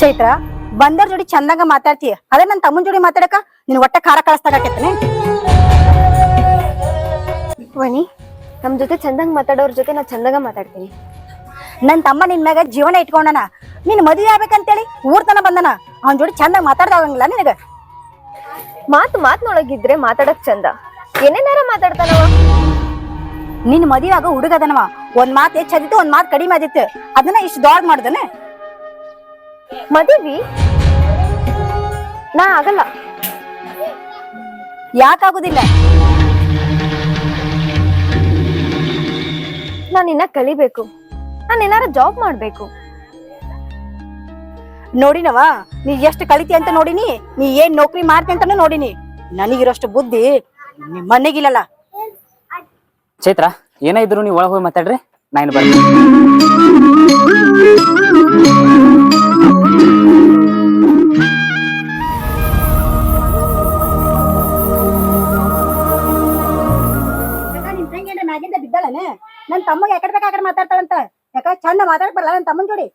ಚೈತ್ರ ಬಂದರ್ ಜೋಡಿ ಚಂದಾಗ ಮಾತಾಡ್ತೀಯ. ಅದೇ ನನ್ ತಮ್ಮನ್ ಜೋಡಿ ಮಾತಾಡಕ ನಿನ್ ಒಟ್ಟ ಖಾರ ಕಳಿಸ್ತಾಗತ್ತೇನೆ ವಣಿ ನಮ್ ಜೊತೆ ಚಂದಂಗ್ ಮಾತಾಡೋರ್ ಜೊತೆ ನಾ ಚಂದಾಗ ಮಾತಾಡ್ತೀನಿ. ನನ್ ತಮ್ಮ ನಿನ್ ಮ್ಯಾಗ ಜೀವನ ಇಟ್ಕೊಂಡನ. ನೀನ್ ಮದುವೆ ಆಗ್ಬೇಕಂತೇಳಿ ಊರ್ತನ ಬಂದನ. ಅವನ್ ಜೋಡಿ ಚಂದಾಗ ಮಾತಾಡ್ದಾಗಂಗಿಲ್ಲ ನಿನಗ. ಮಾತು ಮಾತ್ನೊಳಗಿದ್ರೆ ಮಾತಾಡಕ್ ಚಂದ. ಏನೇನಾರ ಮಾತಾಡ್ತಾನವ? ನಿನ್ ಮದುವೆ ಆಗೋ ಹುಡುಗದನವ ಒಂದ್ ಮಾತ್ ಹೆಚ್ಚದಿತ್ತು ಒಂದ್ ಮಾತ್ ಕಡಿಮೆ ಆದಿತ್ತು. ಅದನ್ನ ಇಷ್ಟ ದೊಡ್ಡ ಮಾಡ್ದನ? ಮದಿವಿ? ನಾ ಆಗಲ್ಲ. ಯಾಕಾಗುದಿಲ್ಲ? ನಾನು ಇನ್ನ ಕಲಿಬೇಕು. ನಾನು ಏನಾರ ಜಾಬ್ ಮಾಡ್ಬೇಕು. ನೋಡಿನವ ನೀ ಎಷ್ಟು ಕಲಿತಿ ಅಂತ ನೋಡಿನಿ ನೀ ಏನ್ ನೌಕರಿ ಮಾಡ್ತಿ ಅಂತಾನು ನೋಡಿನಿ. ನನಗಿರೋಷ್ಟು ಬುದ್ಧಿ ನಿಮ್ ಮನೆಗಿಲ್ಲಲ್ಲ. ಚೈತ್ರ ಏನೇ ಇದ್ರು ನೀವು ಒಳಗೆ ಹೋಗಿ ಮಾತಾಡ್ರಿ ನಾನು ಇನ್ನು ಬರ್ತೀನಿ. ಮ್ಯಾಗಿಂದ ಬಿದ್ದಾಳನೆ? ನನ್ ತಮ್ಮಗೆ ಯಾಕಡೆ ಬೇಕಾಕಡೆ ಮಾತಾಡ್ತಾಳಂತ? ಯಾಕ ಚಂದ ಮಾತಾಡಕ್ ಬರಲ್ಲ ನನ್ ತಮ್ಮನ್ ಜೋಡಿ.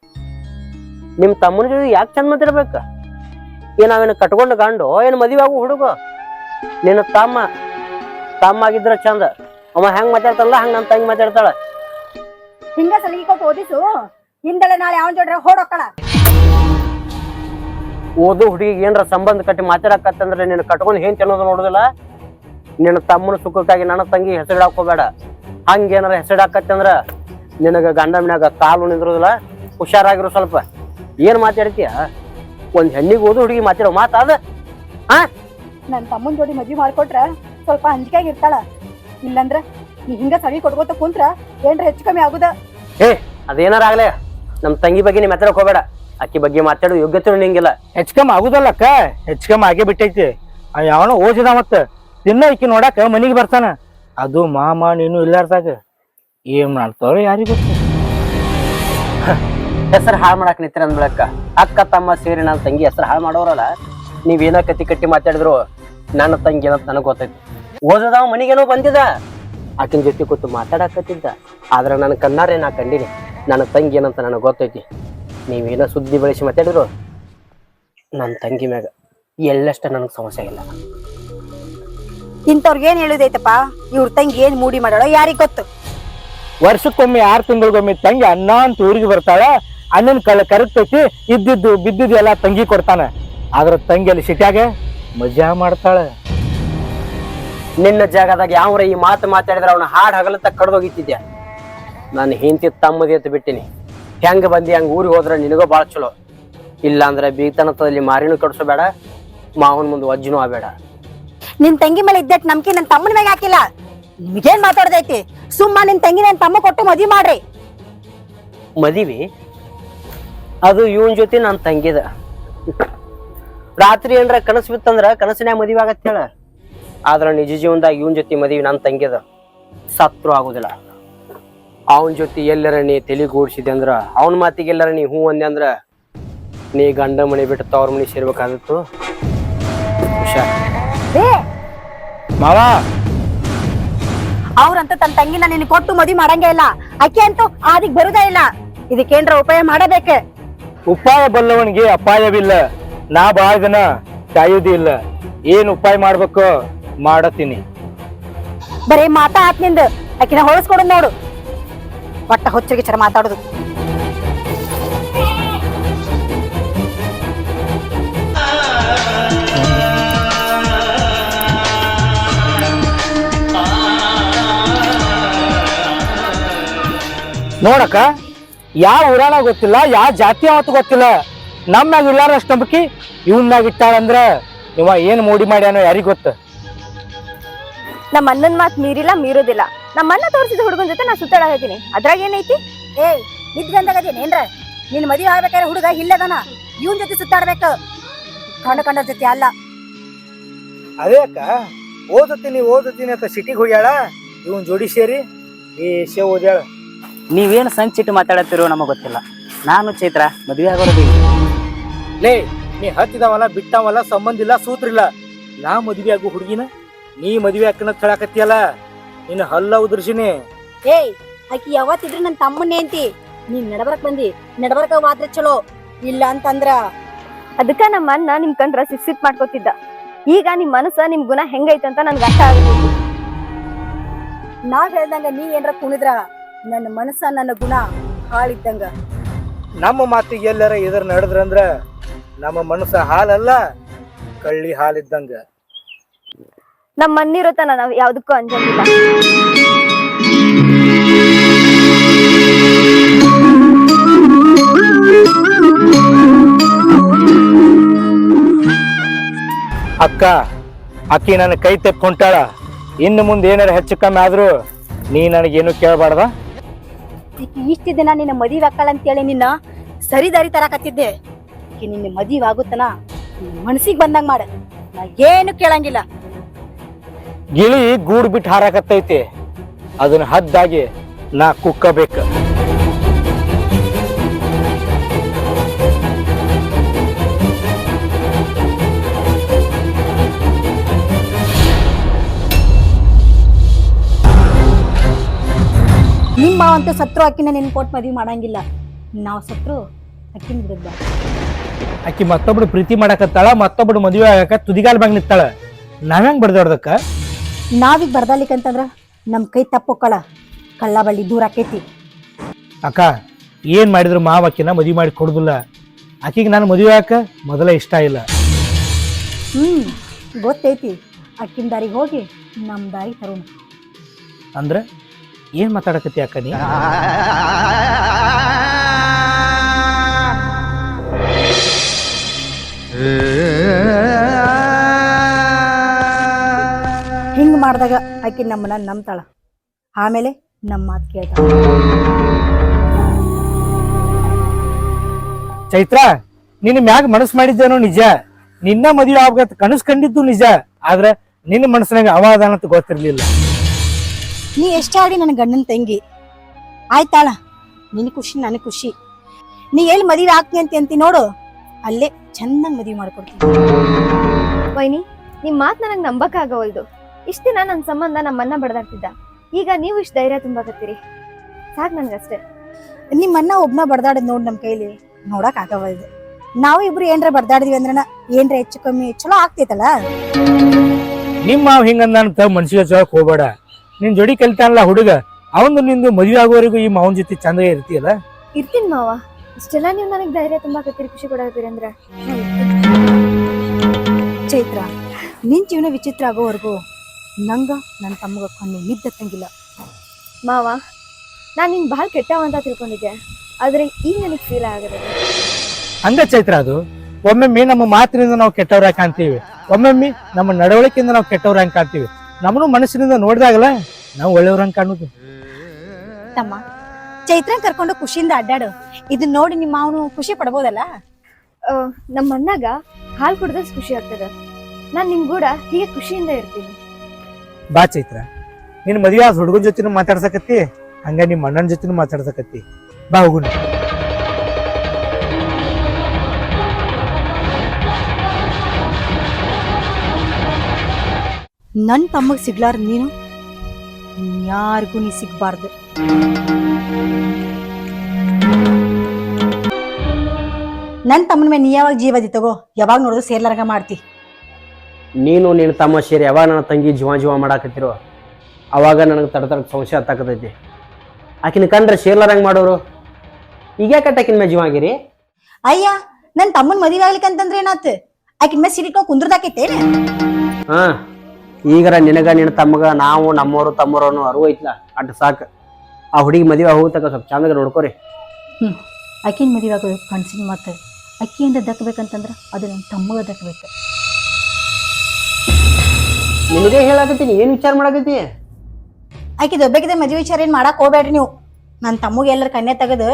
ನಿಮ್ ತಮ್ಮನ ಜೊತೆ ಯಾಕೆ ಚಂದ ಮಾತಾಡ್ಬೇಕ? ಏನ್ ನಾವೇನು ಕಟ್ಕೊಂಡು ಗಂಡು ಏನ್ ಮದುವೆ ಆಗು ಹುಡುಗ? ನಿನ್ನ ತಮ್ಮ ತಮ್ಮ ಆಗಿದ್ರ ಚಂದ. ಅವ ಹೆಂಗ್ ಮಾತಾಡ್ತಾನಲ್ಲ ಹಂಗ ನನ್ ತಂಗಿ ಮಾತಾಡ್ತಾಳ. ಹಿಂಗ ಸಲಿಗೆ ಕೊಟ್ಟು ಓದಿಸು. ಹಿಂದಳೆ ನಾಳೆ ಅವನ್ ಜೋಡ್ರೆ ಹೊಡೋಕ್ಕಳ ಓದು ಹುಡುಗಿಗೆ ಏನರ ಸಂಬಂಧ ಕಟ್ಟಿ ಮಾತಾಡಕತ್ತಂದ್ರೆ ನಿನ್ನ ಕಟ್ಕೊಂಡು ಏನ್ ತಿನ್ನೋದು ನೋಡುದಿಲ್ಲ? ನಿನ್ನ ತಮ್ಮನ ಸುಖಕ್ಕಾಗಿ ನನ್ನ ತಂಗಿ ಹೆಸರಿಡಾಕೋಬೇಡ ಹೋಗ್ಬೇಡ. ಹಂಗೇನಾರ ಹೆಸರಿಡಾಕತ್ತಂದ್ರ ನಿನಗ ಗಂಡ ಮನ್ಯಾಗ ಕಾಲು ನಿಂದಿರೋದಿಲ್ಲ ಹುಷಾರಾಗಿರು ಸ್ವಲ್ಪ. ಏನ್ ಮಾತಾಡ್ತೀಯ? ಒಂದ್ ಹೆಣ್ಣಿಗೆ ಓದು ಹುಡುಗಿ ಮಾತಾಡೋ ಮಾತಾದ ನನ್ನ ತಮ್ಮನ ಜೋಡಿ ಮದ್ವಿ ಮಾಡ್ಕೊಟ್ರ ಸ್ವಲ್ಪ ಹಂಚಿಕೆಯಾಗಿ ಇರ್ತಾಳ. ಇಲ್ಲಂದ್ರ ನೀ ಹಿಂಗ ಸಡಿ ಕೊಟ್ಕೋತ ಕುಂತ್ರ ಏನ್ರ ಹೆಚ್ಚು ಕಮ್ಮಿ ಆಗುದ? ಏ ಅದೇನಾರ ಆಗ್ಲೇ? ನಮ್ ತಂಗಿ ಬಗ್ಗೆ ನೀ ಮಾತಾಡಕ್ ಹೋಗ್ಬೇಡ. ಆಕಿ ಬಗ್ಗೆ ಮಾತಾಡೋ ಯೋಗ್ಯತೆ ನಿಂಗಿಲ್ಲ. ಕಮ್ಮಿ ಆಗುದಲ್ಲ ಅಕ್ಕ. ಕಮ್ಮಿ ಆಗೇ ಬಿಟ್ಟೈತಿ. ಯಾವನೋ ಓದಿದ ಮತ್ತ ತಿನ್ನ ಈಕಿ ನೋಡಾಕ ಮನಿಗೆ ಬರ್ತಾನ. ಅದು ಮಾಮ ನೀನು ಇಲ್ಲಾರ್ದಾಗ ಏನ್ ಮಾಡ್ತಾವ್ರ ಯಾರಿಗೂ ಗೊತ್ತು. ಹೆಸರು ಹಾಳು ಮಾಡಕ್ ನಿಂತಿರ ಅಂದ್ಬಿಡಕ್ಕ. ಅಕ್ಕ ತಮ್ಮ ಸೇರಿ ನನ್ನ ತಂಗಿ ಹೆಸರು ಹಾಳು ಮಾಡೋರಲ್ಲ ನೀವೇನ ಕತ್ತಿ ಕಟ್ಟಿ ಮಾತಾಡಿದ್ರು ನನ್ನ ತಂಗಿ ಏನಂತ ನನಗ್ ಗೊತ್ತೈತಿ. ಓದದವ ಮನಿಗೇನೋ ಬಂದಿದ. ಆಕಿನ ಜೊತೆ ಕೂತು ಮಾತಾಡಕತ್ತಿದ್ದ. ಆದ್ರೆ ನನ್ನ ಕಣ್ಣಾರೆ ನಾ ಕಂಡಿನಿ. ನನ್ನ ತಂಗಿ ಏನಂತ ನನಗೆ ಗೊತ್ತೈತಿ. ನೀವೇನೋ ಸುದ್ದಿ ಬಳಸಿ ಮಾತಾಡಿದ್ರು ನನ್ನ ತಂಗಿ ಮ್ಯಾಗ ಎಲ್ಲಷ್ಟ ನನಗೆ ಸಮಸ್ಯೆ ಇಲ್ಲ. ಇಂಥವ್ರಿಗೆ ಏನ್ ಹೇಳುದೈತಪ್ಪ? ಇವ್ರ ತಂಗಿ ಏನ್ ಮೂಡಿ ಮಾಡೋಳ ಯಾರಿಗ್ ಗೊತ್ತು? ವರ್ಷಕ್ಕೊಮ್ಮೆ ಆರು ತಿಂಗಳಿಗೊಮ್ಮೆ ತಂಗಿ ಅನ್ನ ಅಂತ ಊರಿಗೆ ಬರ್ತಾಳ ಅಣ್ಣನ ಕಲ ಕರಗ್ತೈತಿ ಇದ್ದಿದ್ದು ಬಿದ್ದಿದ್ದು ಎಲ್ಲ ತಂಗಿ ಕೊಡ್ತಾನೆ. ಆದ್ರ ತಂಗಿ ಅಲ್ಲಿ ಸಿಟ್ಯಾಗ ಮಜಾ ಮಾಡ್ತಾಳ. ನಿನ್ನ ಜಾಗದಾಗ ಯಾವ್ರ ಈ ಮಾತು ಮಾತಾಡಿದ್ರೆ ಅವನ ಹಾಡು ಹಗಲತ್ತ ಕಡ್ದೋಗಿತ್ತಿದ್ಯಾ? ನಾನು ಹಿಂತಿ ತಮ್ಮದಿ ಅಂತ ಬಿಟ್ಟಿನಿ. ಹೆಂಗ ಬಂದಿ ಹಂಗ ಊರಿಗೆ ಹೋದ್ರೆ ನಿನಗೂ ಭಾಳ ಚಲೋ. ಇಲ್ಲ ಅಂದ್ರೆ ಬೀತನತದಲ್ಲಿ ಮಾರಿನೂ ಕಡ್ಸೋಬೇಡ ಮಾವನ ಮುಂದೆ ವಜ್ಜನೂ ಆಗಬೇಡ. ನಿನ್ ತಂಗಿ ಮೇಲೆ ಇದ್ದಟ್ ನಂಬಿಕೆ ನನ್ನ ತಮ್ಮನ ಮ್ಯಾಗ ಹಾಕಿಲ್ಲ. ನಿಮ್ಗೇನ್ ಮಾತಾಡ್ದೈತಿ? ಸುಮ್ಮ ನಿನ್ ತಂಗಿ ನನ್ ತಮ್ಮ ಕೊಟ್ಟು ಮದ್ವಿ ಮಾಡ್ರಿ. ಮದಿವಿ? ಅದು ಇವನ್ ಜೊತೆ ನನ್ನ ತಂಗಿದ. ರಾತ್ರಿ ಏನ್ರ ಕನಸು ಬಿತ್ತಂದ್ರ ಕನಸಿನ್ಯಾಗ ಮದುವೆ ಆಗತ್ತೇಳ ಹೇಳ. ಆದ್ರ ನಿಜ ಜೀವನದಾಗ ಇವನ್ ಜೊತೆ ಮದುವೆ ನನ್ನ ತಂಗಿದ. ಸತ್ರು ಆಗುದಿಲ್ಲ. ಅವನ ಜೊತೆ ಎಲ್ಲರ ನೀ ತಲೆಗೂಡ್ಸಿದೆ ಅಂದ್ರ ಅವನ ಮಾತಿಗೆ ಎಲ್ಲರ ನೀ ಹೂ ಅಂದೆ ಅಂದ್ರ ನೀ ಗಂಡ ಮನೆ ಬಿಟ್ಟು ತವ್ರ ಮನೆ ಸೇರ್ಬೇಕಾಗಿತ್ತು. ಹುಷಾರ್. ಮಾವ! ಅವ್ರಂತ ತನ್ನ ತಂಗಿನ ನಿನ್ ಕೊಟ್ಟು ಮದಿ ಮಾಡಂಗೇ ಇಲ್ಲ. ಅಕ್ಕಿ ಅಂತೂ ಆದಿಗ್ ಬರುದೇ ಇಲ್ಲ. ಇದಕ್ಕೇನ್ರ ಉಪಾಯ ಮಾಡಬೇಕೆ? ಉಪಾಯ ಬಲ್ಲವನಿಗೆ ಅಪಾಯವಿಲ್ಲ. ನಾ ಬಾಳ ದಿನ ಕಾಯುವುದಿಲ್ಲ ಏನ್ ಉಪಾಯ ಮಾಡ್ಬೇಕು ಮಾಡತೀನಿ. ಬರೀ ಮಾತಾ ಆತ್ನಿಂದ. ಆಕಿನ ಹೊಳಸ್ಕೊಡು ನೋಡು. ಒಟ್ಟ ಹೊಚ್ಚರಿಗೆ ಚರ ಮಾತಾಡುದು. ನೋಡಕ್ಕ ಯಾವ ಊರಾನ ಗೊತ್ತಿಲ್ಲ ಯಾವ ಜಾತಿ ಅವತ್ತು ಗೊತ್ತಿಲ್ಲ. ನಮ್ಮಾಗ ಇಲ್ಲಾರ ಅಷ್ಟು ನಂಬಿಕೆ ಇವನ್ನಾಗ ಇಟ್ಟಾಳಂದ್ರ ಇವ ಏನ್ ಮೋಡಿ ಮಾಡ್ಯಾನೋ ಯಾರಿಗೊತ್ತ ನಮ್ಮ ಅಣ್ಣನ್ ಮಾತ್ ಮೀರಿಲ್ಲ ಮೀರೋದಿಲ್ಲ. ನಮ್ಮ ಅಣ್ಣ ತೋರಿಸಿದ ಹುಡುಗನ ಜೊತೆ ನಾ ಸುತ್ತಾಡ ಹೇಳ್ತೀನಿ ಅದ್ರಾಗ ಏನೈತಿ? ಏಯ್ ನಿದ್ಗಂದಾಗದೇನೇನ್ರ ನಿನ್ ಮದುವೆ ಆಗ್ಬೇಕಾದ್ರೆ ಹುಡುಗ ಇಲ್ಲದನ ಇವನ್ ಜೊತೆ ಸುತ್ತಾಡ್ಬೇಕು. ಕಂಡ ಕಂಡ ಜೊತೆ ಅಲ್ಲ. ಅದೇ ಅಕ್ಕ ಓದುತ್ತೀನಿ ಓದುತ್ತೀನಿ ಅಂತ ಸಿಟಿಗೆ ಹೋಗ್ಯಾಳ ಇವನ್ ಜೋಡಿ ಸೇರಿ ಓದ್ಯಾಳ. ನೀವೇನು ಸಂಚಿಟ್ಟು ಮಾತಾಡತ್ತಿರೋ ನಮಗೆ ಗೊತ್ತಿಲ್ಲ. ನಾನು ಚೈತ್ರ ಮದುವೆ ಆಗೋದು ಲೇ ನೀ ಹತ್ತಿದವಲ್ಲ ಬಿಟ್ಟವಲ್ಲ ಸಂಬಂಧ ಇಲ್ಲ ಸೂತ್ರಿಲ್ಲ ನಾ ಮದ್ವೆ ಆಗು ಹುಡುಗಿನ ನೀ ಮದ್ವೆ ಅಕ್ಕನ ಹೇಳಕತ್ತಿಯಲ್ಲ ನಿನ್ನ ಹಲ್ಲ ಉದ್ರಿಸಿನಿ ಏಯ್ ಆಕಿ ಯಾವತ್ತಿದ್ರು ನನ್ನ ತಮ್ಮನ್ನೇ ಅಂತಿ ನೀನ್ ನಡಬರಕ್ ಬಂದಿ ನಡಬರ್ಕ ವಾದ್ರೆ ಚಲೋ. ಇಲ್ಲ ಅಂತಂದ್ರ? ಅದಕ್ಕ ನಮ್ಮ ಅಣ್ಣ ನಿಮ್ ಕಂಡ್ರ ಸಿಟ್ ಸಿಟ್ ಮಾಡ್ಕೊತಿದ್ದ. ಈಗ ನಿಮ್ ಮನಸ್ಸ ನಿಮ್ ಗುಣ ಹೆಂಗೈತೆ ಅಂತ ನನ್ಗೆ ಅರ್ಥ ಆಗುತ್ತೆ ನಾ ಹೇಳ್ದಂಗ ನೀ ಏನ್ರ ಕುಣಿದ್ರ? ನನ್ನ ಮನಸ್ಸ ನನ್ನ ಗುಣ ಹಾಳಿದ್ದಂಗ. ನಮ್ಮ ಮಾತಿಗೆ ಎಲ್ಲರ ಎದುರು ನಡೆದ್ರಂದ್ರ ನಮ್ಮ ಮನಸ್ಸ ಹಾಲಲ್ಲ ಕಳ್ಳಿ ಹಾಲಿದ್ದಂಗ. ನಮ್ಮ ಮಣ್ಣಿರೋ ತನ ನಾವ್ ಯಾವ್ದಕ್ಕೂ ಅಂಜಂಗಿಲ್ಲ. ಅಕ್ಕ ಅಕ್ಕಿ ನನ್ನ ಕೈ ತೆಕ್ಕೊಂಟಾಳ ಇನ್ನು ಮುಂದೆ ಏನಾರ ಹೆಚ್ಚು ಕಮ್ಮಿ ಆದ್ರೂ ನೀ ನನಗೇನು ಕೇಳಬಾರ್ದ? ಇಷ್ಟ ದಿನ ನಿನ್ನ ಮದುವೆ ಅಂತ ಅಂತೇಳಿ ನಿನ್ನ ಸರಿ ದಾರಿ ತರಾಕತ್ತಿದ್ದೆ. ನಿನ್ನ ಮದುವೆ ಆಗುತ್ತನ? ಮನಸ್ಸಿಗೆ ಬಂದಂಗ ಮಾಡ. ನಾ ಏನು ಕೇಳಂಗಿಲ್ಲ. ಗಿಳಿ ಗೂಡು ಬಿಟ್ಟು ಹಾರಾಕತ್ತೈತಿ. ಅದನ್ನ ಹದ್ದಾಗಿ ನಾ ಕುಕ್ಕಬೇಕು. ನಿಮ್ಮ ಮಾವಂತ ಸತ್ರು ಅಕ್ಕಿನ ನಿನ್ ಕೊಟ್ಟು ಮದುವೆ ಮಾಡಂಗಿಲ್ಲ. ನಾವು ಸತ್ರು ಅಕ್ಕಿನ ವಿರುದ್ಧ ಅಕ್ಕಿ ಮತ್ತೊಬ್ಬಳು ಪ್ರೀತಿ ಮಾಡಕತ್ತಾಳ ಮತ್ತೊಬ್ಬಳು ಮದುವೆ ಆಗಕ ತುದಿಗಾಲ್ ಬಂಗ್ ನಿಂತಾಳ. ನಾವ್ ಹೆಂಗ್ ಬಡ್ದಾಡ್ದಕ್ಕ ನಾವೀಗ ಬರ್ದಾಲಿಕ್ಕಂತಂದ್ರ ನಮ್ ಕೈ ತಪ್ಪೊಕ್ಕಳ ಕಳ್ಳ ಬಳ್ಳಿ ದೂರ ಆಕೈತಿ. ಅಕ್ಕ ಏನ್ ಮಾಡಿದ್ರು ಮಾವ ಆಕಿನ ಮದುವೆ ಮಾಡಿ ಕೊಡುದಿಲ್ಲ. ಆಕಿಗೆ ನಾನು ಮದುವೆ ಹಾಕ ಮೊದಲ ಇಷ್ಟ ಇಲ್ಲ. ಹ್ಮ್ ಗೊತ್ತೈತಿ. ಅಕ್ಕಿನ ದಾರಿಗೆ ಹೋಗಿ ನಮ್ ದಾರಿ ತರೋಣ. ಅಂದ್ರ ಏನ್ ಮಾತಾಡಕತ್ತಿ ಅಕ್ಕ ನೀ? ಮಾಡಿದಾಗ ಆಕಿ ನಮ್ಮನ್ನ ನಂಬ್ತಾಳ. ಆಮೇಲೆ ನಮ್ಮ ಮಾತು ಕೇಳ್ತಾಳ. ಚೈತ್ರ ನಿನ್ನ ಮ್ಯಾಗ ಮನಸ್ಸು ಮಾಡಿದ್ದೇನೋ ನಿಜ. ನಿನ್ನ ಮದುವೆ ಆಗ್ಬೇಕಂತ ಕನಸು ಕಂಡಿದ್ದು ನಿಜ. ಆದ್ರೆ ನಿನ್ನ ಮನಸ್ಸಿನಾಗ ಅವಾದಾನ ಅಂತ ಗೊತ್ತಿರ್ಲಿಲ್ಲ. ನೀ ಎಷ್ಟಾಡಿ ಆಡಿ ನನ್ನ ಗಂಡನ ತಂಗಿ? ಆಯ್ತಾಳ? ನಿನ್ ಖುಷಿ ನನ್ ಖುಷಿ. ನೀ ಎಲ್ಲಿ ಮದುವೆ ಆಗ್ತೀನಿ ಅಂತ ಅಂತಿ ನೋಡು. ಅಲ್ಲೇ ಚೆನ್ನಾಗಿ ಮದುವೆ ಮಾಡ್ಕೊಡ್ತೀನಿ. ವೈನಿ ನಿಮ್ ಮಾತ್ ನನಗ್ ನಂಬಕ್ ಆಗವಲ್ದು ಇಷ್ಟ ದಿನ ನನ್ನ ಸಂಬಂಧ ನಮ್ಮನ್ನ ಬಡದಾಡ್ತಿದ್ದ. ಈಗ ನೀವು ಇಷ್ಟು ಧೈರ್ಯ ತುಂಬಾಕತ್ತೀರಿ ಸಾಕ್ ನನ್ಗಷ್ಟೇ. ನಿಮ್ಮ ಅಣ್ಣ ಒಬ್ನ ಬಡದಾಡದ್ ನೋಡ್ ನಮ್ ಕೈಲಿ ನೋಡಕ್ ಆಗವಲ್ದು ನಾವು ಇಬ್ರು ಏನ್ರ ಬಡ್ದಾಡಿದ್ವಿ ಅಂದ್ರ ಏನ್ರ ಹೆಚ್ಚು ಕಮ್ಮಿ ಚಲೋ ಆಗ್ತೈತಲ್ಲ? ನಿಮ್ಮ ಮಾವ್ ಹಿಂಗಂದ ಅಂತ ಮನ್ಸಿಗೆ ಚಲೋ ಹೋಗ್ಬೇಡ. ನಿನ್ ಜೋಡಿ ಕಲಿತಾನಲ್ಲ ಹುಡುಗ ಅವನು ನಿಂದು ಮದುವೆ ಆಗೋವರೆಗೂ ಈ ಮಾವನ್ ಜೊತೆ ಚಂದ ಇರ್ತೀಯಲ್ಲ? ಇರ್ತೀನಿ ಮಾವ. ಇಷ್ಟೆಲ್ಲ ನೀವು ನನಗೆ ಧೈರ್ಯ ತುಂಬಾಕತ್ತೀರಿ ಖುಷಿ ಕೊಡಕತ್ತೀರಿ ಅಂದ್ರ. ಚೈತ್ರ ನಿನ್ ಜೀವನ ವಿಚಿತ್ರ ಆಗೋವರೆಗೂ ನಂಗ ನನ್ನ ತಮ್ಮಗ ಕೊನೆ ನಿದ್ದತ್ತಂಗಿಲ್ಲ ಮಾವ ನಾನು ನಿನ್ ಭಾಳ ಕೆಟ್ಟವ ಅಂತ ತಿಳ್ಕೊಂಡಿದ್ದೆ. ಆದ್ರೆ ಈಗ ನನಗೆ ಫೀಲ್ ಆಗದ. ಹಂಗ ಚೈತ್ರ ಅದು? ಒಮ್ಮೊಮ್ಮೆ ನಮ್ಮ ಮಾತಿನಿಂದ ನಾವು ಕೆಟ್ಟವ್ರ ಕಾಣ್ತೀವಿ. ಒಮ್ಮೊಮ್ಮೆ ನಮ್ಮ ನಡವಳಿಕೆಯಿಂದ ನಾವು ಕೆಟ್ಟವ್ರ ಹಂಗೆ ಕಾಣ್ತೀವಿ. ನಮ್ಮನು ಮನಸ್ಸಿನಿಂದ ನೋಡಿದಾಗಲ್ಲ ನಾವು ಒಳ್ಳೆಯವ್ರಂಗ್ ಕಾಣುದು. ತಮ್ಮ ಚೈತ್ರ ಕರ್ಕೊಂಡು ಖುಷಿಯಿಂದ ಅಡ್ಡಾಡು. ಇದನ್ನ ನೋಡಿ ನಿಮ್ಮ ಅವನು ಖುಷಿ ಪಡ್ಬೋದಲ್ಲ? ನಮ್ಮ ಅಣ್ಣಗ ಹಾಲ್ ಕುಡ್ದಷ್ಟು ಖುಷಿ ಆಗ್ತದೆ. ನಾನು ನಿಮ್ಗೂಡ ಹೀಗೆ ಖುಷಿಯಿಂದ ಇರ್ತೀನಿ. ಬಾ ಚೈತ್ರ. ನಿನ್ನ ಮದುವೆ ಆದ ಹುಡುಗನ ಜೊತೆನೂ ಮಾತಾಡ್ಸಕತ್ತಿ, ಹಂಗ ನಿಮ್ಮ ಅಣ್ಣನ ಜೊತೆನೂ ಮಾತಾಡ್ಸಕತ್ತಿ. ಬಾ ಹೋಗುಣ ನನ್ ತಮ್ಮಗ್ ಸಿಗ್ಲಾರ ನೀನು? ಯಾರಿಗೂ ನೀ ಸಿಗ್ಬಾರ್ದು. ನನ್ನ ತಮ್ಮನ ಮೇಲೆ ನೀ ಯಾವಾಗ ಜೀವದಿ ತಗೋ? ಯಾವಾಗ ನೋಡಿದ್ರು ಸೇರ್ಲಾರ್ಗ ಮಾಡ್ತಿ. ನೀನು ನಿನ್ನ ತಮ್ಮ ಸೇರಿ ಯಾವಾಗ ನನ್ನ ತಂಗಿ ಜೀವ ಜೀವ ಮಾಡಾಕತ್ತಿರೋ ಅವಾಗ ನನಗೆ ತಡ ತಡ ಸಂಶಯ ಹತ್ತಾಕತೈತಿ ಆಕಿನ ಕಂಡ್ರೆ ಸೇರ್ಲಾರಂಗೆ ಮಾಡೋರು. ಈಗ ಯಾಕೆ ಆಕಿನ ಮೇಲೆ ಜೀವ ಆಗಿರಿ? ಅಯ್ಯ ನನ್ನ ತಮ್ಮನ ಮದುವೆ ಆಗ್ಲಿಕ್ಕಂತಂದ್ರೆ ಏನಾತ್? ಆಕಿನ ಮೇಲೆ ಸಿಡಿಟ್ಕೊಂಡ್ ಕುಂದ್ರದಾಕೈತೇನೆ ಹಾ ಈಗರ ನಿನಗ ನಿನ್ನ ತಮ್ಮಗ ನಾವು ನಮ್ಮವರು ತಮ್ಮವರು ಅನ್ನೋ ಅರಿವು ಐತ್ಲ ಅಟ್ ಸಾಕು. ಆ ಹುಡುಗಿ ಮದುವೆ ಹೋಗ್ತಕ್ಕ ಸ್ವಲ್ಪ ಚಂದಾಗ ನೋಡ್ಕೊರಿ. ಆಕಿನ ಮದುವೆ ಆಗೋದು ಕಣ್ಸಿನ ಮಾತು. ಅಕ್ಕಿಯಿಂದ ದಕ್ಕಬೇಕಂತಂದ್ರೆ ಅದು ನನ್ನ ತಮ್ಮಗ ದಕ್ಕಬೇಕು ನಿನಗೆ ಹೇಳಾಕತ್ತೀನಿ ಏನು ವಿಚಾರ ಮಾಡಾಕತ್ತಿ? ಆಕಿ ದೊಬ್ಬಕಿದೆ ಮದುವೆ ವಿಚಾರ ಏನ್ ಮಾಡಕ್ ಹೋಗ್ಬೇಡ್ರಿ ನೀವು. ನನ್ನ ತಮ್ಮಗೆ ಎಲ್ಲರ ಕನ್ಯಾ ತೆಗೆದು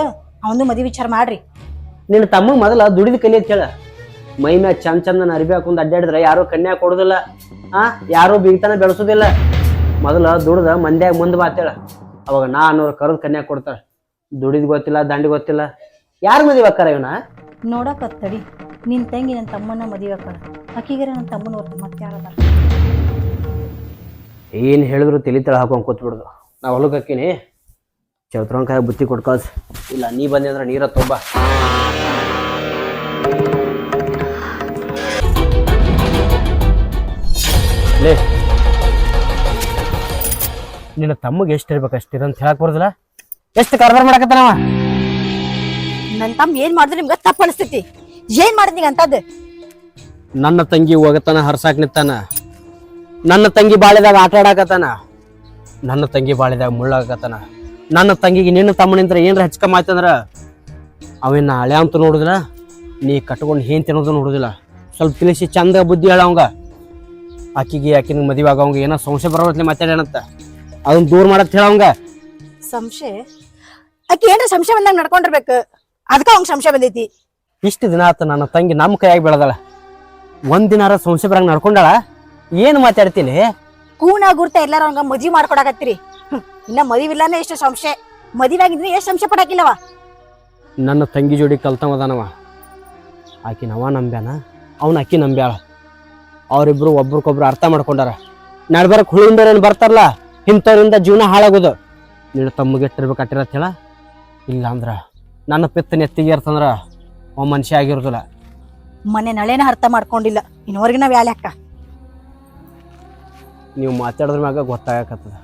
ಅವನು ಮದುವೆ ವಿಚಾರ ಮಾಡ್ರಿ. ನಿನ್ನ ತಮ್ಮಗ್ ಮೊದಲ ದುಡಿದ ಕಲಿಯತ್ ಹೇಳ. ಮೈ ಮ್ಯಾಗ ಚಂದ ಚಂದನ ಅರಿವಿ ಹಾಕೊಂಡ್ ಅಡ್ಡಾಡಿದ್ರೆ ಯಾರು ಕನ್ಯಾ ಕೊಡುದಿಲ್ಲ. ಆ ಯಾರು ಬೀಗ್ತಾನ ಬೆಳೆಸೋದಿಲ್ಲ. ಮೊದಲ ದುಡ್ದ ಮಂದ್ಯಾಗ ಮುಂದ್ ಬಾತೇಳ ಅವಾಗ ನಾ ಅನ್ನೋರು ಕರೆದು ಕನ್ಯಾ ಕೊಡ್ತಾಳ. ದುಡಿದ್ ಗೊತ್ತಿಲ್ಲ ದಂಡಿ ಗೊತ್ತಿಲ್ಲ. ಯಾರು ಮದುವೆ ಅಕ್ಕಾರ ಇವನ? ನೋಡಕ್ ತಡಿ ನಿನ್ ತಂಗಿ ನನ್ನ ತಮ್ಮನ ಮದುವೆ ಅಕ್ಕಾರ ಅಕ್ಕಿಗೆ ನನ್ನ ತಮ್ಮನ ಮತ್ತೆ ಯಾರದಾರ ಏನು ಹೇಳಿದ್ರು ತಲೆ ತಳ ಹಾಕೊಂಡು ಕೂತ್ಬಿಡ್ದು. ನಾವು ಹೊಲಕ್ಕೆ ಹಾಕೀನಿ ಚೌತ್ರಂಕಾಯಿ ಬುತ್ತಿ ಕೊಟ್ಕೊಳ್ಸ್ ಇಲ್ಲ ನೀ ಬಂದೆ ಅಂದ್ರೆ ನೀರ ತುಂಬ. ಲೇ. ನಿನ್ನ ತಮ್ಮಗೆ ಎಷ್ಟು ಇರ್ಬೇಕು ಅಷ್ಟಿರ ಅಂತ ಹೇಳಕ್ ಬರ್ದಿಲ್ಲ? ಎಷ್ಟು ಕಾರ್ಬಾರ್ ಮಾಡಕತ್ತಾನವ ನನ್ನ ತಮ್ಮ ಏನ್ ಮಾಡಿದ್ರೆ ನಿಮ್ಗೆ ತಪ್ಪು ಅನಿಸ್ತೈತಿ. ಏನ್ ಮಾಡಿದ್ ನೀಗ ಅಂತದ್ದು? ನನ್ನ ತಂಗಿ ಹೋಗತನ ಹರ್ಸಾಕ್ ನಿತ್ತಾನ ನನ್ನ ತಂಗಿ ಬಾಳಿದಾಗ ಆಟ ಆಡಾಕತ್ತಾನ? ನನ್ನ ತಂಗಿ ಬಾಳಿದಾಗ ಮುಳ್ಳಾಗತ್ತಾನ ನನ್ನ ತಂಗಿಗೆ ನಿನ್ನ ತಮ್ಮನಿಂದ್ರ ಏನ್ರ ಹಚ್ಕಮ್ಮ ಆಯ್ತಂದ್ರ? ಅವೇನ ಹಳೆ ಅಂತ ನೋಡುದಿಲ್ಲ ನೀ ಕಟ್ಕೊಂಡು ಏನ್ ತಿನ್ನೋದು ನೋಡುದಿಲ್ಲ. ಸ್ವಲ್ಪ ತಿಳಿಸಿ ಚಂದ ಬುದ್ಧಿ ಹೇಳ ಅವಂಗ. ಆಕಿಗೆ ಆಕಿನ ಮದುವೆ ಆಗವಂಗ ಏನೋ ಸಂಶಯ ಬರೋತ್ಲೆ ಮಾತಾಡ್ಯಾನಂತ ಅದನ್ನ ದೂರ ಮಾಡತ್ ಹೇಳವಂಗ ಸಂಶಯ? ಆಕಿ ಏನ್ರ ಸಂಶಯ ಬಂದಾಗ ನಡ್ಕೊಂಡಿರ್ಬೇಕು. ಅದಕ್ಕ ಅವಂಗ ಸಂಶಯ ಬಂದೈತಿ. ಇಷ್ಟು ದಿನ ಆತ ನನ್ನ ತಂಗಿ ನಮ್ಮ ಕೈಯಾಗಿ ಬೆಳೆದಾಳ. ಒಂದಿನಾರ ದಿನಾರ ಸಂಶಯ ಬರಂಗ ನಡ್ಕೊಂಡಾಳ. ಏನ್ ಮಾತಾಡ್ತೀನಿ? ಕೂಣ ಗುರ್ತ ಎಲ್ಲಾರ ಅವಂಗ ಮದ್ವಿ ಮಾಡ್ಕೊಡಾಕತ್ತೀರಿ. ಹ್ಮ್. ಇನ್ನ ಮದಿವಿಲ್ಲಾನೆ ಎಷ್ಟು ಸಂಶಯ. ಮದುವೆ ಆಗಿದ್ರೆ ಎಷ್ಟು ಸಂಶಯ ಪಡಾಕಿಲ್ಲವ? ನನ್ನ ತಂಗಿ ಜೋಡಿ ಕಲ್ತವದಾನವ ಆಕಿ ನವ ನಂಬ್ಯಾನ ಅವನ ಅಕ್ಕಿ ನಂಬ್ಯಾಳ. ಅವರಿಬ್ರು ಒಬ್ರಿಗೊಬ್ರು ಅರ್ಥ ಮಾಡ್ಕೊಂಡಾರ. ನಡ್ಬರಕ್ ಹುಳಿಂದರೇನು ಬರ್ತಾರಲ್ಲ ಇಂಥವ್ರಿಂದ ಜೀವನ ಹಾಳಾಗೋದು. ನೀನು ತಮ್ಮಗೆ ಇಟ್ಟಿರ್ಬೇಕಾಟಿರತ್ತ ಹೇಳ? ಇಲ್ಲ ಅಂದ್ರ ನನ್ನ ಪಿತ್ತ ನೆತ್ತಿಗೆ ಇರ್ತಂದ್ರ ಅವ ಮನುಷ್ಯ ಆಗಿರೋದಿಲ್ಲ. ಮನೆ ನಳೆನ ಅರ್ಥ ಮಾಡ್ಕೊಂಡಿಲ್ಲ. ಇನ್ನೋರ್ಗಿನ ವ್ಯಾಲೆ ಅಕ್ಕ ನೀವು ಮಾತಾಡಿದ್ರ ಮ್ಯಾಗ ಗೊತ್ತಾಗಕತ್ತದ.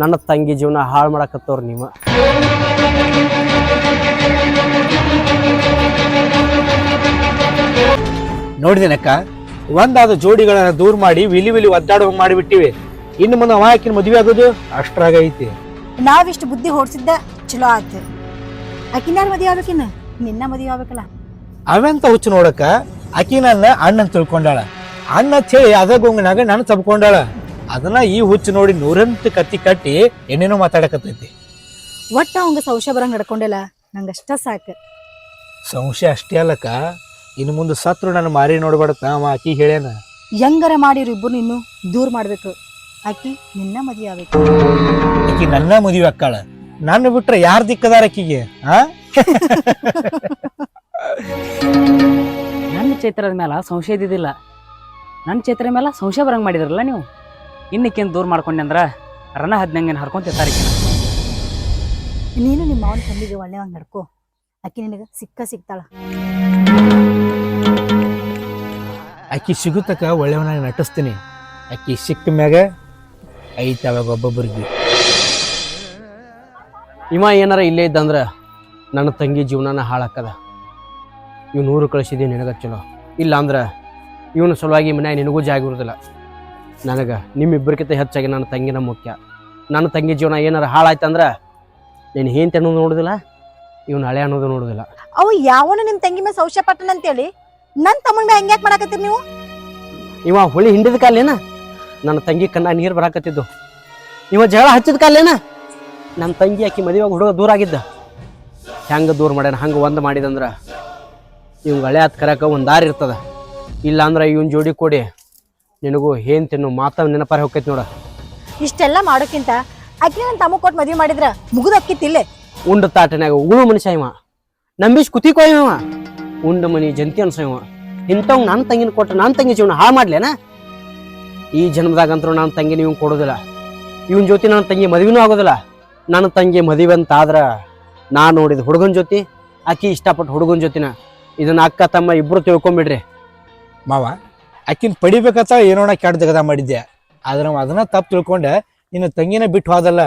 ನನ್ನ ತಂಗಿ ಜೀವನ ಹಾಳು ಮಾಡಕತ್ತವ್ರು ನೀವು. ನೋಡಿದೆನಕ್ಕ ಒಂದಾದ ಜೋಡಿಗಳನ್ನ ದೂರ ಮಾಡಿ ವಿಲಿ ವಿಲಿ ಒದ್ದಾಡೋ ಮಾಡಿಬಿಟ್ಟಿವಿ. ಇನ್ನು ಮುಂದೆ ಅವ ಆಕಿನ ಮದುವೆ ಆಗೋದು ಅಷ್ಟ್ರಾಗೈತಿ ನಾವಿಷ್ಟು ಬುದ್ಧಿ ಹೊಡ್ಸಿದ್ದ ಚಲೋ ಆಯ್ತು ಆಕಿನ ಮದುವೆ ಆಗ್ಬೇಕಿನ್ನ? ನಿನ್ನ ಮದುವೆ ಆಗ್ಬೇಕಲ್ಲ. ಅವೆಂತ ಹುಚ್ಚು ನೋಡಕ್ಕ ಆಕಿ ನನ್ನ ಅಣ್ಣನ್ ತಿಳ್ಕೊಂಡಾಳ. ಅಣ್ಣ ಚೇ ಹೇಳಿ ಅದ ಗೊಂಗನಾಗ ನಾನು ತಬ್ಕೊಂಡಾಳ ಅದನ್ನ ಈ ಹುಚ್ಚು ನೋಡಿ ನೂರಂತ ಕತ್ತಿ ಕಟ್ಟಿ ಏನೇನೋ ಮಾತಾಡಕತ್ತೈತಿ. ಒಟ್ಟ ಅವಂಗ ಸಂಶಯ ಬರಂಗ್ ನಡ್ಕೊಂಡಿಲ್ಲ? ನಂಗಷ್ಟ ಸಾಕ. ಸಂಶಯ ಅಷ್ಟೇ ಅಲ್ಲಕ್ಕ ಇನ್ನು ಮುಂದೆ ಸತ್ರು ನನ್ನ ಮಾರಿ ನೋಡ್ಬೇಡತ್ತ ಅವ ಆಕಿ ಹೇಳ್ಯಾನ. ಹೆಂಗರ ಮಾಡಿರು ಇಬ್ಬರು ಇನ್ನು ದೂರ ಮಾಡ್ಬೇಕು. ಆಕಿ ನಿನ್ನ ಮದುವೆ ಆಗ್ಬೇಕು. ಆಕಿ ನನ್ನ ಮದುವೆ ಅಕ್ಕಾಳ. ನನ್ನ ಬಿಟ್ರೆ ಯಾರ್ ದಿಕ್ಕದಾರ ಆಕಿಗೆ ಆ? ನನ್ನ ಚೈತ್ರದ ಮೇಲೆ ಸಂಶಯ ಇದ್ದಿದ್ದಿಲ್ಲ. ನನ್ನ ಚೈತ್ರ ಮೇಲೆ ಸಂಶಯ ಬರಂಗೆ ಮಾಡಿದ್ರಲ್ಲ ನೀವು? ಇನ್ನಕ್ಕೇನು ದೂರ ಮಾಡ್ಕೊಂಡೆ ಅಂದ್ರೆ ರಣ ಹದಿನಂಗೆ ಹರ್ಕೊಂತಿರ್ತಾರೆ ನೀನು ನಿಮ್ಮ ಮಾವನ ತಂದಿಗೆ ಒಳ್ಳೆವಂಗ್ ನಡ್ಕೊ. ಆಕಿ ನಿನಗೆ ಸಿಕ್ಕ ಸಿಗ್ತಾಳ. ಆಕಿ ಸಿಗುತ್ತಕ್ಕ ಒಳ್ಳೆಯವನಾಗಿ ನಟಿಸ್ತೀನಿ. ಆಕಿ ಸಿಕ್ಕ ಮ್ಯಾಗ ಐತ ಅವಾಗ ಒಬ್ಬೊಬ್ಬರಿಗೆ. ಇವ ಏನಾರ ಇಲ್ಲೇ ಇದ್ದಂದ್ರೆ ನನ್ನ ತಂಗಿ ಜೀವನನ ಹಾಳಾಕದ. ಇವ್ ನೂರು ಕಳಿಸಿದಿ ನಿನಗ ಚಲೋ. ಇಲ್ಲ ಅಂದ್ರ ಇವನ ಸಲುವಾಗಿ ಮನ್ಯಾಗ ನಿನಗೂ ಜಾಗ ಇರೋದಿಲ್ಲ. ನನಗೆ ನಿಮ್ಮಿಬ್ಬರಿಗಿಂತ ಹೆಚ್ಚಾಗಿ ನನ್ನ ತಂಗಿನ ಮುಖ್ಯ. ನನ್ನ ತಂಗಿ ಜೀವನ ಏನಾರ ಅಂದ್ರೆ ನೀನು ಏನು ತಿನ್ನೋದು ನೋಡುದಿಲ್ಲ ಇವನು ಹಳೆ ಅನ್ನೋದು ನೋಡುದಿಲ್ಲ. ಅವ ಯಾವನು ನಿಮ್ಮ ತಂಗಿ ಮೇಲೆ ಸೌಶ್ಯ ಪಟ್ಟಣ ಅಂತೇಳಿ? ನನ್ನ ತಮ್ಮನ ಮೇಲೆ ಹೆಂಗ್ಯಾಕೆ ಮಾಡಾಕತ್ತೀರಿ ನೀವು? ಇವ ಹುಳಿ ಹಿಂಡಿದ ಕಾಲೇನ? ನನ್ನ ತಂಗಿ ಕಣ್ಣ ನೀರು ಬರಾಕತ್ತಿದ್ದು. ಇವ ಜಗಳ ಹಚ್ಚಿದ ಕಾಲೇನ? ನನ್ನ ತಂಗಿ ಆಕಿ ಮದುವೆ ಹುಡುಗ ದೂರ ಆಗಿದ್ದ. ಹೆಂಗೆ ದೂರ ಮಾಡ್ಯಾನ ಹಂಗೆ ಒಂದು ಮಾಡಿದಂದ್ರೆ ಇವಂಗ ಹಳೆ ಹತ್ತು ಕರಕ ಒಂದು ದಾರಿ ಇರ್ತದ. ಇಲ್ಲ ಅಂದ್ರೆ ಇವನ್ ಜೋಡಿ ಕೊಡಿ ನಿನಗೂ ಏನ್ ತಿನ್ನು ಮಾತ ನೆನಪಾರ ಹೋಗ್ತೈತಿ ನೋಡ. ಇಷ್ಟೆಲ್ಲ ಮಾಡೋಕ್ಕಿಂತ ಆಕಿ ನನ್ ತಮ್ಮ ಕೊಟ್ಟು ಮದ್ವೆ ಮಾಡಿದ್ರ ಮುಗಿದಕ್ಕಿತ್ತಿಲ್ಲೇ ಉಂಡ ತಾಟನ್ಯಾಗ ಉಗುಳು ಮನುಷ್ಯ ಇವ. ನಂಬಿಸ್ ಕುತಿ ಇವ ಉಂಡ ಮನಿ ಜಂತಿ ಅನ್ಸ ಇವ. ಇಂಥವ್ ನನ್ನ ತಂಗಿನ ಕೊಟ್ಟ ನನ್ನ ತಂಗಿ ಜೀವನ ಹಾಳು ಮಾಡ್ಲೇನ? ಈ ಜನ್ಮದಾಗಂತರೂ ನನ್ನ ತಂಗಿನ ನೀವು ಕೊಡೋದಿಲ್ಲ. ಇವನ್ ಜೊತೆ ನನ್ನ ತಂಗಿ ಮದುವೆನೂ ಆಗೋದಿಲ್ಲ. ನನ್ನ ತಂಗಿ ಮದುವೆ ಅಂತ ಆದ್ರ ನಾ ನೋಡಿದ ಹುಡುಗನ ಜೊತೆ ಆಕಿ ಇಷ್ಟಪಟ್ಟು ಹುಡುಗನ ಜೊತಿನ. ಇದನ್ನ ಅಕ್ಕ ತಮ್ಮ ಇಬ್ರು ತಿಳ್ಕೊಂಬಿಡ್ರಿ. ಮಾವ ಆಕಿನ ಪಡಿಬೇಕತ್ತ ಏನೋಣ ಕೆಟ್ಟ ಜಗದ ಮಾಡಿದ್ದೆ. ಆದ್ರೆ ನಾವು ಅದನ್ನ ತಪ್ಪು ತಿಳ್ಕೊಂಡೆ ನಿನ್ನ ತಂಗಿನ ಬಿಟ್ಟು ಹೋದಲ್ಲ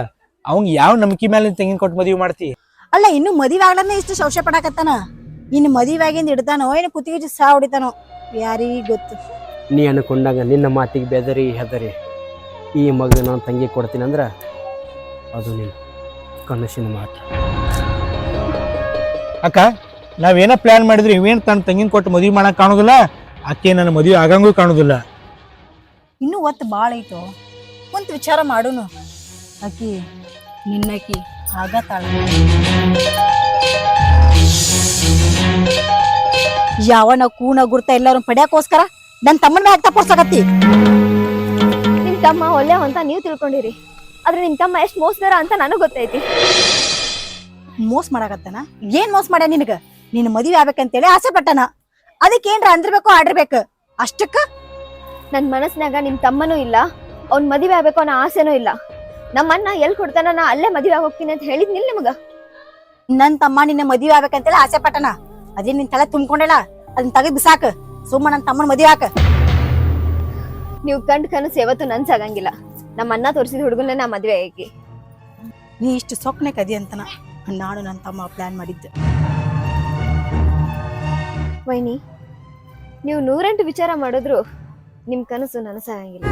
ಅವಂಗ ಯಾವ ನಂಬಿಕೆ ಮೇಲೆ ನಿನ್ ತಂಗಿನ ಕೊಟ್ಟು ಮದುವೆ ಮಾಡ್ತಿ? ಅಲ್ಲ ಇನ್ನು ಮದುವೆ ಆಗ್ಲನ್ನ ಇಷ್ಟು ಸಂಶಯ ಪಡಾಕತ್ತಾನ? ಇನ್ನು ಮದುವೆ ಆಗಿಂದ ಇಡ್ತಾನೋ ಏನು ಕುತ್ತಿಗೆ ಸಾ ಹೊಡಿತಾನೋ? ಯಾರಿಗ್ ಗೊತ್ತು. ನೀ ಅನ್ಕೊಂಡಾಗ ನಿನ್ನ ಮಾತಿಗೆ ಬೆದರಿ ಹೆದರಿ ಈ ಮಗ ನಾನು ತಂಗಿ ಕೊಡ್ತೀನಿ ಅಂದ್ರ ಅದು ನೀನು ಕನಸಿನ ಮಾತು. ಅಕ್ಕ ನಾವೇನ ಪ್ಲಾನ್ ಮಾಡಿದ್ರಿ? ಇವೇನು ತನ್ನ ತಂಗಿನ ಕೊಟ್ಟು ಮದುವೆ ಮಾಡಕ್ ಕಾಣುದಿಲ್ಲ? ಆಕೆ ನನ್ನ ಮದುವೆ ಆಗಂಗೂ ಕಾಣುದಿಲ್ಲ. ಇನ್ನೂ ಒತ್ತು ಭಾಳ ಐತೋ? ಕುಂತ ವಿಚಾರ ಅಕ್ಕಿ ಆಕಿ ನಿನ್ನಕಿ ಆಗತ್ತಾಳ ಯಾವನ ಕೂನ ಗುರ್ತ ಎಲ್ಲರೂ ಪಡ್ಯಾಕೋಸ್ಕರ ನನ್ನ ತಮ್ಮನ ಮ್ಯಾಗ ತಪ್ಪರ್ಸಕತ್ತಿ ನಿಮ್ ತಮ್ಮ ಒಳ್ಳೆ ಅಂತ ನೀವು ತಿಳ್ಕೊಂಡಿರಿ. ಆದ್ರೆ ನಿಮ್ ತಮ್ಮ ಎಷ್ಟ್ ಮೋಸದಾರ ಅಂತ ನನಗ್ ಗೊತ್ತೈತಿ. ಮೋಸ ಮಾಡಾಕತ್ತಾನ? ಏನ್ ಮೋಸ ಮಾಡ್ಯಾ ನಿನಗ? ನಿನ್ನ ಮದುವೆ ಆಗ್ಬೇಕಂತೇಳಿ ಆಸೆ ಪಟ್ಟನ? ಅದಕ್ಕೆ ಏನ್ರ ಅಂದಿರ್ಬೇಕು ಆಡಿರ್ಬೇಕು? ಅಷ್ಟಕ್ಕ? ನನ್ ಮನಸ್ನಾಗ ನಿಮ್ ತಮ್ಮನೂ ಇಲ್ಲ ಅವ್ನ್ ಮದುವೆ ಆಗ್ಬೇಕು ಅನ್ನೋ ಆಸೆನೂ ಇಲ್ಲ. ನಮ್ಮನ್ನ ಎಲ್ ಕೊಡ್ತಾನ ನಾ ಅಲ್ಲೇ ಮದುವೆ ಹೋಗ್ತೀನಿ ಅಂತ ಹೇಳಿದ್ನಿಲ್ ನಿಮಗ? ನನ್ ತಮ್ಮ ನಿನ್ನ ಮದುವೆ ಆಗ್ಬೇಕಂತೇಳಿ ಆಸೆ ಪಟ್ಟನ. ಅದೇ ನಿನ್ ತಲೆ ತುಂಬ್ಕೊಂಡಲ್ಲ ಅದನ್ನ ತೆಗೆದ್ ಬಿಸಾಕ. ಸುಮ್ಮ ನನ್ ತಮ್ಮನ ಮದುವೆ ಹಾಕ. ನೀವು ಕಂಡ್ ಕನಸು ಯಾವತ್ತು ನನ್ಸಾಗಂಗಿಲ್ಲ ನಮ್ಮ ಅಣ್ಣ ತೋರಿಸಿದ ಹುಡುಗನ ನಾ ಮದ್ವೆ ಆಗಿ. ನೀ ಇಷ್ಟು ಸೊಕ್ನೆ ಕದಿ ಅಂತನ. ನಾನು ನನ್ನ ತಮ್ಮ ಪ್ಲಾನ್ ಮಾಡಿದ್ದೆ. ವೈನಿ ನೀವು ನೂರೆಂಟು ವಿಚಾರ ಮಾಡಿದ್ರು ನಿಮ್ ಕನಸು ನನಸಾಗಂಗಿಲ್ಲ.